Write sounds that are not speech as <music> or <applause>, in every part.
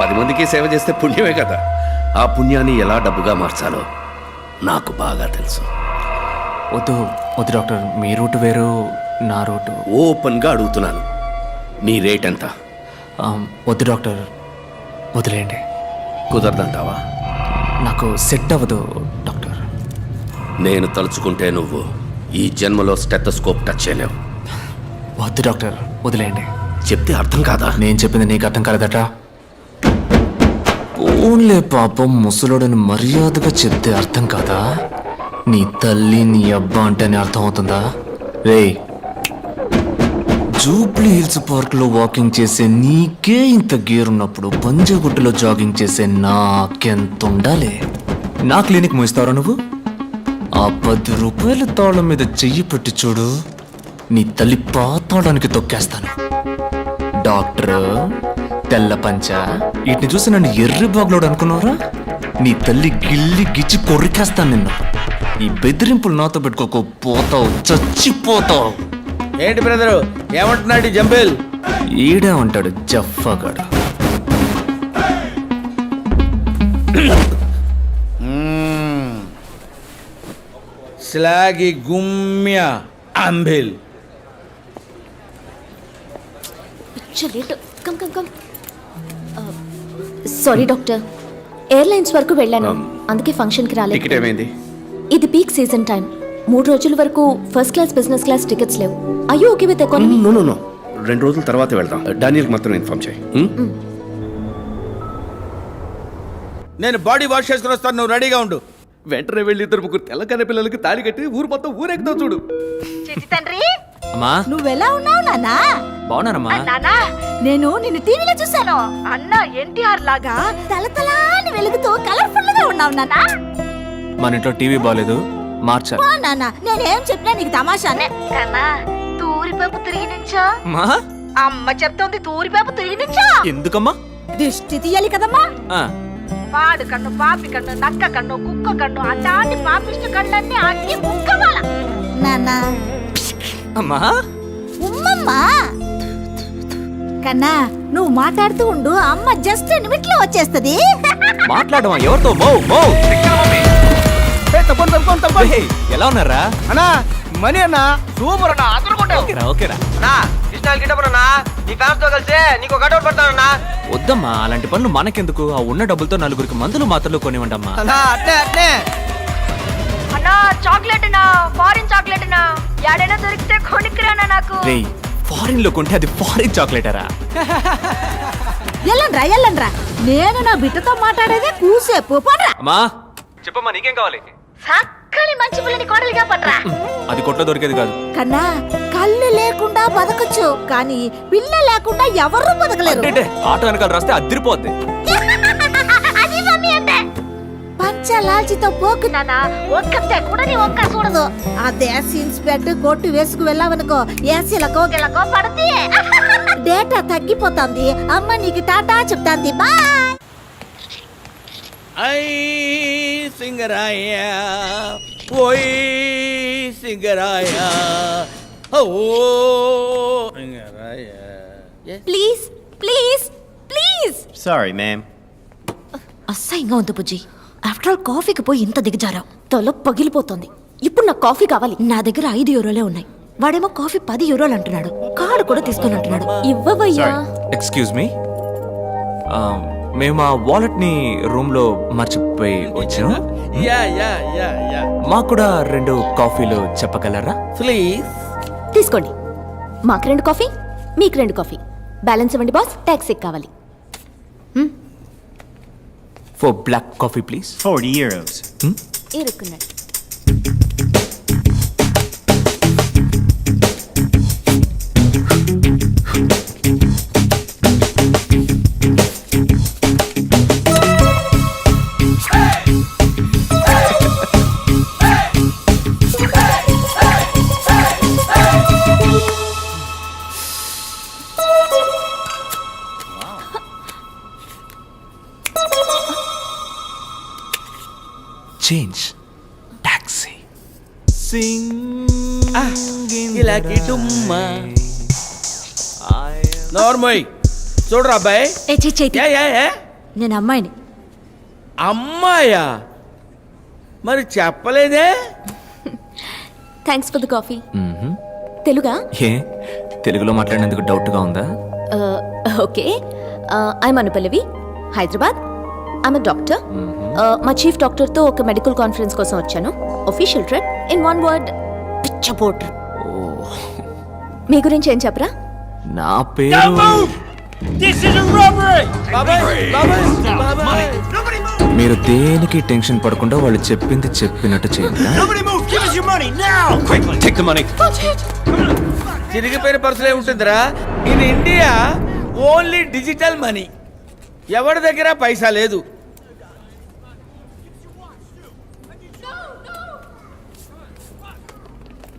పది మందికి సేవ చేస్తే పుణ్యమే కదా. ఆ పుణ్యాన్ని ఎలా డబ్బుగా మార్చాలో నాకు బాగా తెలుసు. వద్దు వద్దు డాక్టర్. మీ రూట్ వేరు నా రూటు. ఓపెన్గా అడుగుతున్నాను. నీ రేట్ ఎంత? వద్దు డాక్టర్. వదిలేయండి. కుదరదంటావా? నాకు సెట్ అవ్వదు డాక్టర్. నేను తలుచుకుంటే నువ్వు ఈ జన్మలో స్టెథోస్కోప్ టచ్ చేయలేవు. వద్దు డాక్టర్. వదిలేయండి. చెప్తే అర్థం కాదా? నేను చెప్పింది నీకు అర్థం కాలేదట. ఓన్లే పాపం ముసలోడని మర్యాదగా చెప్తే అర్థం కాదా? నీ తల్లి నీ అబ్బా అంటేనే అర్థం అవుతుందా రే జూబ్లీ హిల్స్ పార్క్లో వాకింగ్ చేసే నీకే ఇంత గేర్ ఉన్నప్పుడు జాగింగ్ చేసే నాకెంత ఉండాలి నా క్లినిక్ మూయిస్తావరా నువ్వు? ఆ పది రూపాయల తాళం మీద చెయ్యి పెట్టి చూడు. నీ తల్లి పాతాడానికి తొక్కేస్తాను. డాక్టర్ తెల్ల పంచ. వీటిని చూసి నన్ను ఎర్రి బాగులోడు అనుకున్నావురా? నీ తల్లి గిల్లి గిచ్చి కొరికేస్తాను నిన్ను. ఈ బెదిరింపులు నాతో పెట్టుకోకు పోతావు చచ్చిపోతావు. ఏంటి బ్రదరు ఏమంటున్నాడు జంబేల్? ఈడే ఉంటాడు జఫాగాడు స్లాగి గుమ్య అంబిల్. Late. Come come come. Sorry doctor airlines వరకు వెళ్ళాను. అందుకే ఫంక్షన్కి రాలేదు. టికెట్ ఏమైంది? ఇది పీక్ సీజన్ టైం మూడు రోజుల వరకు first class business class tickets లేవు. అయ్యో okay with economy no no no రెండు రోజుల తర్వాత వెళ్దాం. డానియల్కి మాత్రం ఇన్ఫార్మ్ చేయి. ఉం? నేను బాడీ వాష్ చేసుకుని వస్తాను నువ్వు రెడీగా ఉండు. వెంటనే వెళ్ళి ఇద్దరు ముగ్గురు తెల్లకన్న పిల్లలకి తాళి కట్టి ఊరు మొత్తం ఊరెక్కుతావు చూడు. చిట్టి తండ్రి అమ్మా. నువ్వెలా ఉన్నావు నాన్నా? బాగున్నానమ్మా. నానా నేను నిన్ను టీవీలో చూశాను. అన్న ఎన్టీఆర్ లాగా తలతలాని వెలుగుతూ కలర్ఫుల్గా ఉన్నావు నాన్నా. మన ఇంట్లో టీవీ బాగాలేదు మార్చాలి ఓ నాన్న. నేనేం చెప్పినా నీకు తమాషానే. కన్నా తూరిపేపు తిరిగి నుంచో. మా అమ్మ చెప్తోంది తూరిపేపు తిరిగి నుంచో. ఎందుకమ్మా? దిష్టి తీయాలి కదమ్మా. పాడు కన్ను పాపి కన్ను నక్క కన్ను కుక్క కన్ను అట్లాంటి పాపిష్టి కళ్ళన్నీ అగ్గి ముక్కవాల. అమ్మా? ఉమ్మమ్మా! కన్నా నువ్వు మాట్లాడుతూ ఉండు అమ్మ జస్ట్ నిమిట్లో వచ్చేస్తది. మాట్లాడమా? ఎవరితో? మో మో. ఎలా ఉన్నారా? అన్నా మనీ అన్న. సూపర్ అన్న అదనుకుంటావు ఓకేరా ఓకేరా. అన్నా కృష్ణాలు గిట్టపురన్నా నీ ఫ్యాన్స్తో కలిసి నీకు కటౌట్ పెడతానన్నా వద్దమ్మా అలాంటి పనులు మనకెందుకు? ఆ ఉన్న డబ్బులతో నలుగురికి మందులు మాత్రలు కొనివ్వండమ్మా. అన్నా అట్నే అట్నే. అన్నా చాక్లెట్ నా ఫారిన్ చాక్లెట్ నా యాడైనా దొరికితే కొనుక్కురానా నాకు? రే ఫారిన్లో కొంటే అది ఫారిన్ చాక్లెటరా? ఎల్లండ్రా ఎల్లండ్రా. నేను నా బిడ్డతో మాట్లాడేదే కూసేపు పడరా అమ్మా! చెప్పమ్మా నీకేం కావాలి? సక్కని మంచి పిల్లని కోడలిగా పడరా అది కొట్లో దొరికేది కాదు. కన్నా కళ్ళు లేకుండా బతకచ్చు కానీ పిల్ల లేకుండా ఎవరు బతకలేరు? ఆటో వెనకాల రాస్తే అదిరిపోద్ది. పంచలాల్చితో పోకు నాన్న ఒక్కతే కూడా నీ ఒక్క చూడదు అదే సీన్స్ బెడ్ కొట్టు వేసుకు వెళ్ళావనుకో ఏసీలకో గిలకో పడతి. <laughs> డేటా తగ్గిపోతుంది. అమ్మ నీకు టాటా చెప్తాంది. బాయ్. ఐ సింగరాయ ఓయ్ సింగరాయ ఓ Singaraya. Please please please. Sorry, ma'am. అసహ్యంగా ఉంది బుజ్జి. ఆఫ్టర్ ఆల్ కాఫీకి పోయి ఇంత దిగజారావు. తల పగిలిపోతుంది. ఇప్పుడు నాకు కాఫీ కావాలి. నా దగ్గర ఐదు యూరోలే ఉన్నాయి. వాడేమో కాఫీ పది యూరోలు అంటున్నాడు. కార్డు కూడా తీసుకొని అంటున్నాడు. ఇవ్వవయ్యా. ఎక్స్క్యూజ్ మీ మేము ఆ వాలెట్ని రూమ్లో మర్చిపోయి వచ్చాం. Yeah yeah yeah yeah. మాకు కూడా రెండు కాఫీలు చెప్పగలరా? ప్లీజ్ తీసుకోండి. మాకు రెండు కాఫీ మీకు రెండు కాఫీ. బ్యాలెన్స్ ఇవ్వండి బాస్ ట్యాక్సీ కావాలి. For black coffee please 40 euros. ఇరుక్కున్నాడు ఇలా కిటుమ్మా నోర్మోయ్ చూడరా అబ్బాయి? ఏ చే చైతి ఏ ఏ ఏ? నేను అమ్మాయిని. అమ్మాయా? మరి చెప్పలేదే? థ్యాంక్స్ ఫర్ ద కాఫీ తెలుగా? ఏ తెలుగులో మాట్లాడినందుకు డౌట్గా ఉందా? Okay I'm Anupallavi Hyderabad I'm doctor మా చీఫ్ డాక్టర్తో ఒక మెడికల్ కాన్ఫరెన్స్ కోసం వచ్చాను. Official trip in one word పిచ్చపోటర్ మీ గురించి ఏం చెప్పరా? నా పేరు బాబాయ్ బాబాయ్ బాబాయ్ మీరు దేనికి టెన్షన్ పడకుండా వాళ్ళు చెప్పింది చెప్పినట్టు చేయండి చిరిగిపోయిన పర్సులే ఉంటుందిరా. In India only digital money ఎవరి దగ్గర పైసా లేదు?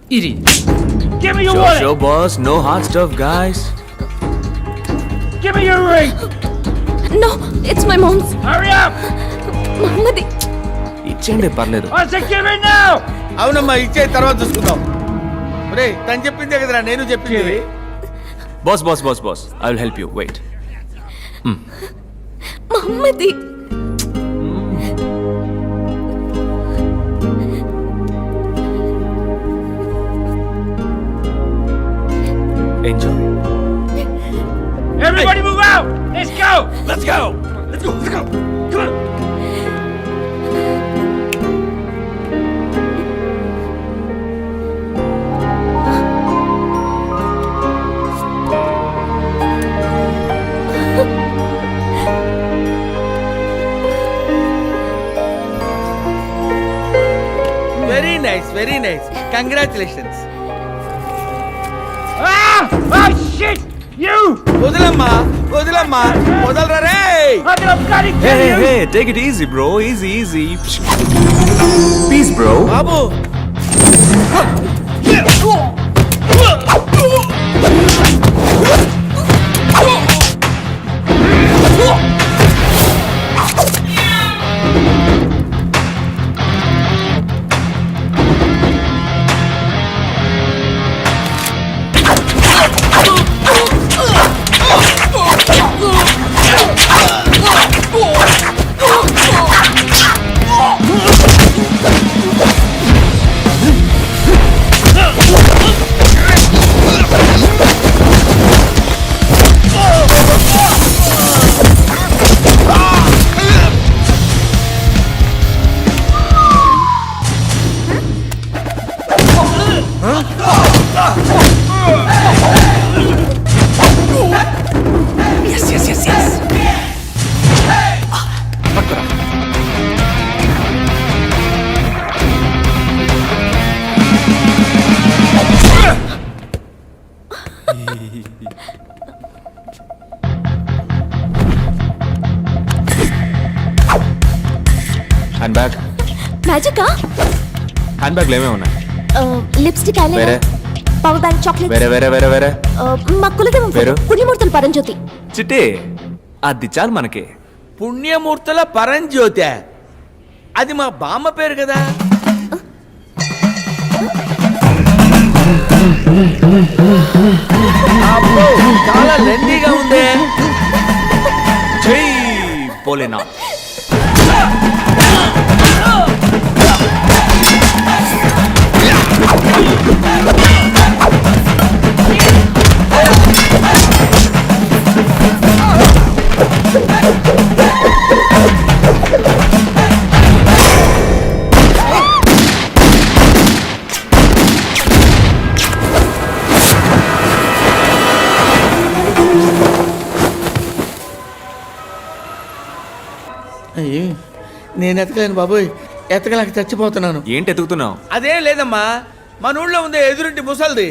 Give me your show wallet! Show boss no hard stuff guys Give me your ring! No it's my mom's Hurry up! మమ్మది ఇచ్చేయండి పర్లేదు. I said give it now! అవునమ్మా ఇచ్చే తర్వాత చూసుకుందాం. రే తను చెప్పిందే కదరా నేను చెప్పింది. Boss boss boss boss I will help you wait మమ్మది Enjoy. Everybody move out! Let's go! Let's go! Let's go! Let's go! Come on! Very nice, very nice. Congratulations. వదిలమ్మా వదిలమ్మా వదలరా రే. Take it easy bro easy easy peace bro Babu. Hand bag మ్యాజికా hand బ్యాగ్లో ఏమేమి ఉన్నాయి lipstick వేరే? Power bank chocolate వేరే వేరే వేరే వేరే. మా కులదేవం పేరు? పుణ్యమూర్తులు పరంజ్యోతి. చిట్టి అది చాలు మనకి. పుణ్యమూర్తుల పరంజ్యోతి. అది మా బామ్మ పేరు కదా. అబ్బో, చాలా లెందీగా ఉందే. జై పోలేనా అయ్యి నేను ఎతకలేను బాబోయ్. ఎతకలేక చచ్చిపోతున్నాను. ఏంటి ఎతుకుతున్నావు? అదేం లేదమ్మా మన ఊళ్ళో ఉందే ఎదురింటి ముసల్ది.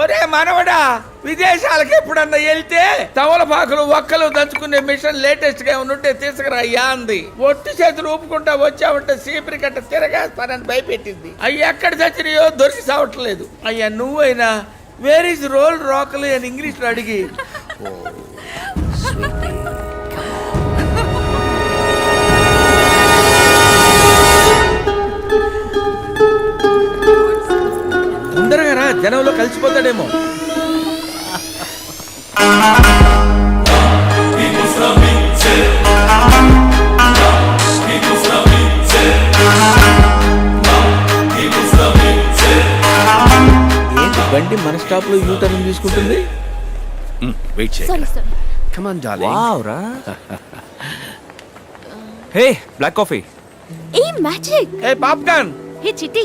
ఒరే మనవడా విదేశాలకు ఎప్పుడన్నా వెళ్తే తవలపాకులు ఒక్కలు దంచుకునే మిషన్ లేటెస్ట్గా ఉంటే తీసుకురా అయ్యా అంది. ఒట్టి చేతులు ఊపుకుంటా వచ్చావంటే సీపరి కట్ట తిరగేస్తానని భయపెట్టింది. అయ్యి ఎక్కడ చచ్చినాయో దొరికి సావట్లేదు అయ్యా నువ్వైనా వేర్ ఇస్ రోల్ రాకలు అని ఇంగ్లీష్లో అడిగి. జనంలో కలిసిపోతాడేమో. ఏంటి బండి మన స్టాప్లో యూ టర్న్ తీసుకుంటుంది వెయిట్ చేయి sorry sorry come on jolly wow రా hey black coffee. A magic. A popcorn. Hey Chitti.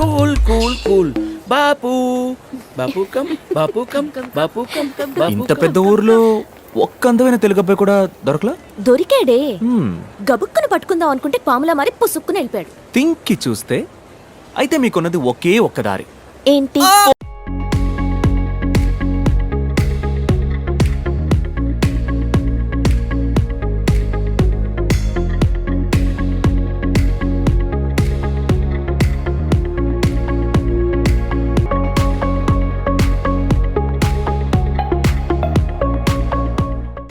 Cool cool cool Bapu Bapu come Bapu come Bapu come Bapu ఇంత పెద్ద ఊర్లో ఒక్క అందమైన తెలుగు అబ్బాయి కూడా దొరకలా? దొరికాడే. గబుక్కును పట్టుకుందాం అనుకుంటే పాములా మరి పుసుక్కుని వెళ్ళిపోయాడు. థింక్ చూస్తే అయితే మీకున్నది ఒకే ఒక్క దారి. ఏంటి?